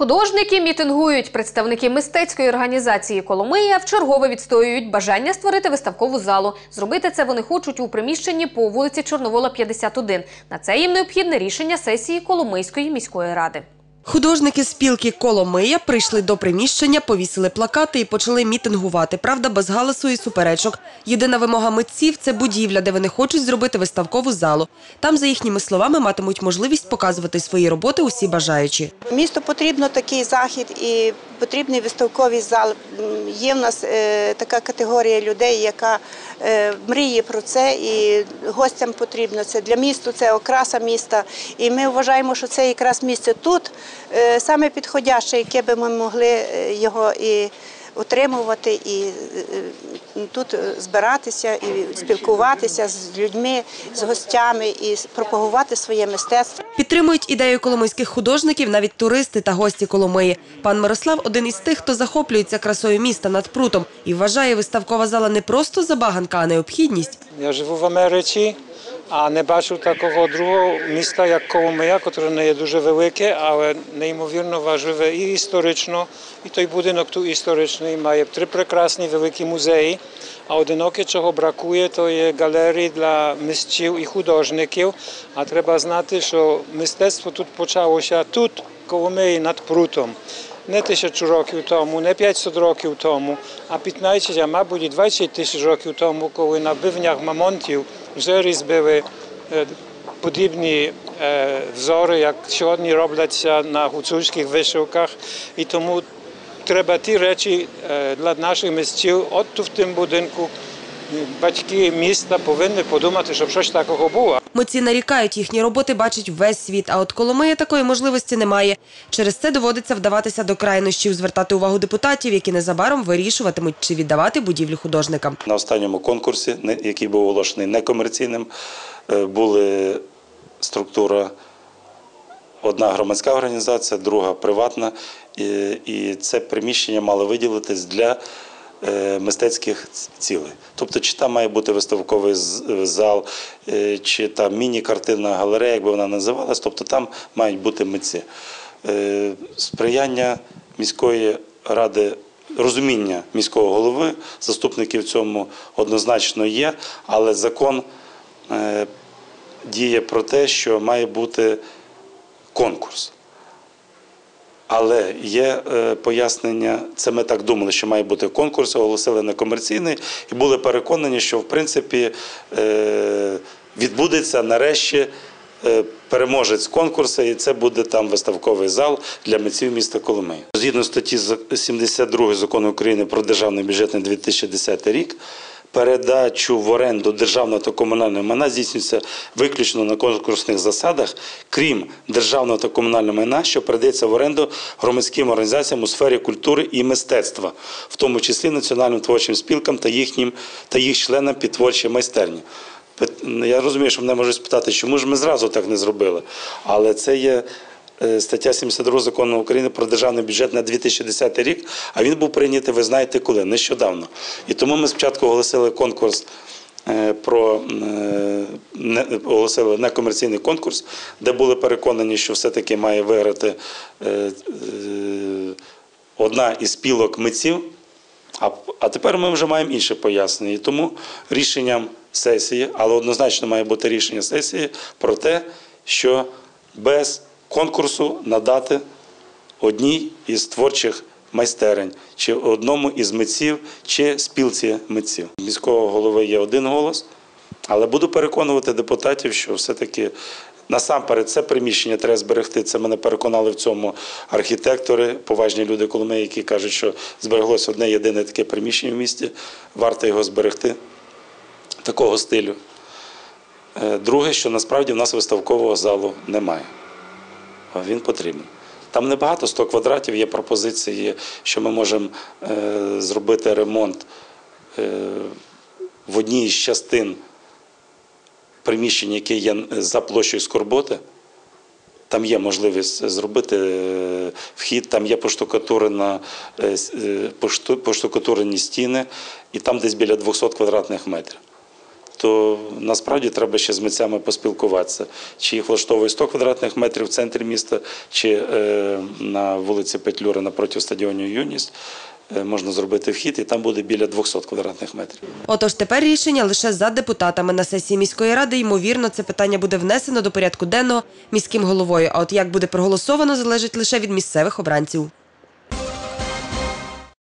Художники мітингують. Представники мистецької організації Коломия вчергове відстоюють бажання створити виставкову залу. Зробити це вони хочуть у приміщенні по вулиці Чорновола, 51. На це їм необхідне рішення сесії Коломийської міської ради. Художники спілки Коломия прийшли до приміщення, повісили плакати і почали мітингувати. Правда, без галасу і суперечок. Єдина вимога митців – це будівля, де вони хочуть зробити виставкову залу. Там, за їхніми словами, матимуть можливість показувати свої роботи усі бажаючі. Місту потрібно такий захід і потрібний виставковий зал. Є в нас е, така категорія людей, яка е, мріє про це, і гостям потрібно це. Для міста, це окраса міста. І ми вважаємо, що це якраз місце тут е, саме підходяще, яке би ми могли його і утримувати, і е, тут е, збиратися, і спілкуватися з людьми, з гостями, і пропагувати своє мистецтво. Підтримують ідею коломийських художників навіть туристи та гості Коломиї. Пан Мирослав – один із тих, хто захоплюється красою міста над прутом і вважає виставкова зала не просто забаганка, а необхідність. Я живу в Америці, а не бачив такого другого міста, як Коломия, яке не є дуже велике, але неймовірно важливе і історично. І той будинок тут історичний має три прекрасні великі музеї. А одиноке, чого бракує, то є галерії для митців і художників. А треба знати, що мистецтво тут почалося тут, Коломиї, над прутом. Не тисячу років тому, не 500 років тому, а 15, а мабуть і 20 тисяч років тому, коли на бивнях мамонтів вже різбили е, подібні е, взори, як сьогодні робляться на гуцульських вишивках. І тому треба ті речі е, для наших місців, от в тим будинку. Батьки міста повинні подумати, щоб щось такого було. Митці нарікають, їхні роботи бачить весь світ, а от Коломия такої можливості немає. Через це доводиться вдаватися до крайнощів, звертати увагу депутатів, які незабаром вирішуватимуть, чи віддавати будівлю художникам. На останньому конкурсі, не- який був оголошений некомерційним, е, були структура одна громадська організація, друга приватна. І, це приміщення мало виділитись для мистецьких цілей. Тобто, чи там має бути виставковий зал, е, чи там міні-картинна галерея, як би вона називалась, тобто там мають бути митці. Е, Сприяння міської ради розуміння міського голови, заступників в цьому однозначно є, але закон е, діє про те, що має бути конкурс. Але є е, пояснення, це ми так думали, що має бути конкурс, оголосили некомерційний, і були переконані, що в принципі е, відбудеться нарешті е, переможець конкурсу, і це буде там виставковий зал для митців міста Коломиї. Згідно статті за- 72 закону України про державний бюджет на 2010 рік. Передачу в оренду державного та комунального майна здійснюється виключно на конкурсних засадах, крім державного та комунального майна, що передається в оренду громадським організаціям у сфері культури і мистецтва, в тому числі національним творчим спілкам та їхнім та їх членам під творчі майстерні. Я розумію, що мене можуть спитати, чому ж ми зразу так не зробили, але це є стаття 72 закону України про державний бюджет на 2010 рік, а він був прийнятий, ви знаєте коли, нещодавно. І тому ми спочатку оголосили конкурс е, про е, оголосили некомерційний конкурс, де були переконані, що все-таки має виграти е, е, одна із спілок митців. А, а тепер ми вже маємо інше пояснення. І тому рішенням сесії, але однозначно має бути рішення сесії про те, що без конкурсу надати одній із творчих майстерень, чи одному із митців, чи спілці митців. Міського голови є один голос, але буду переконувати депутатів, що все-таки насамперед це приміщення треба зберегти. Це мене переконали в цьому архітектори, поважні люди Коломиї, які кажуть, що збереглося одне єдине таке приміщення в місті, варто його зберегти такого стилю. Е, Друге, що насправді в нас виставкового залу немає. Він потрібен. Там небагато 100 квадратів, є пропозиції, що ми можемо е, зробити ремонт е, в одній із частин приміщення, яке є за площею Скорботи. Там є можливість зробити е, вхід, там є поштукатурена, поштукатурені стіни, і там десь біля 200 квадратних метрів. То насправді треба ще з митцями поспілкуватися. Чи їх влаштовує 100 квадратних метрів в центрі міста, чи е, на вулиці Петлюри напроти стадіону Юність е, можна зробити вхід, і там буде біля 200 квадратних метрів. Отож тепер рішення лише за депутатами на сесії міської ради. Ймовірно, це питання буде внесено до порядку денного міським головою. А от як буде проголосовано, залежить лише від місцевих обранців.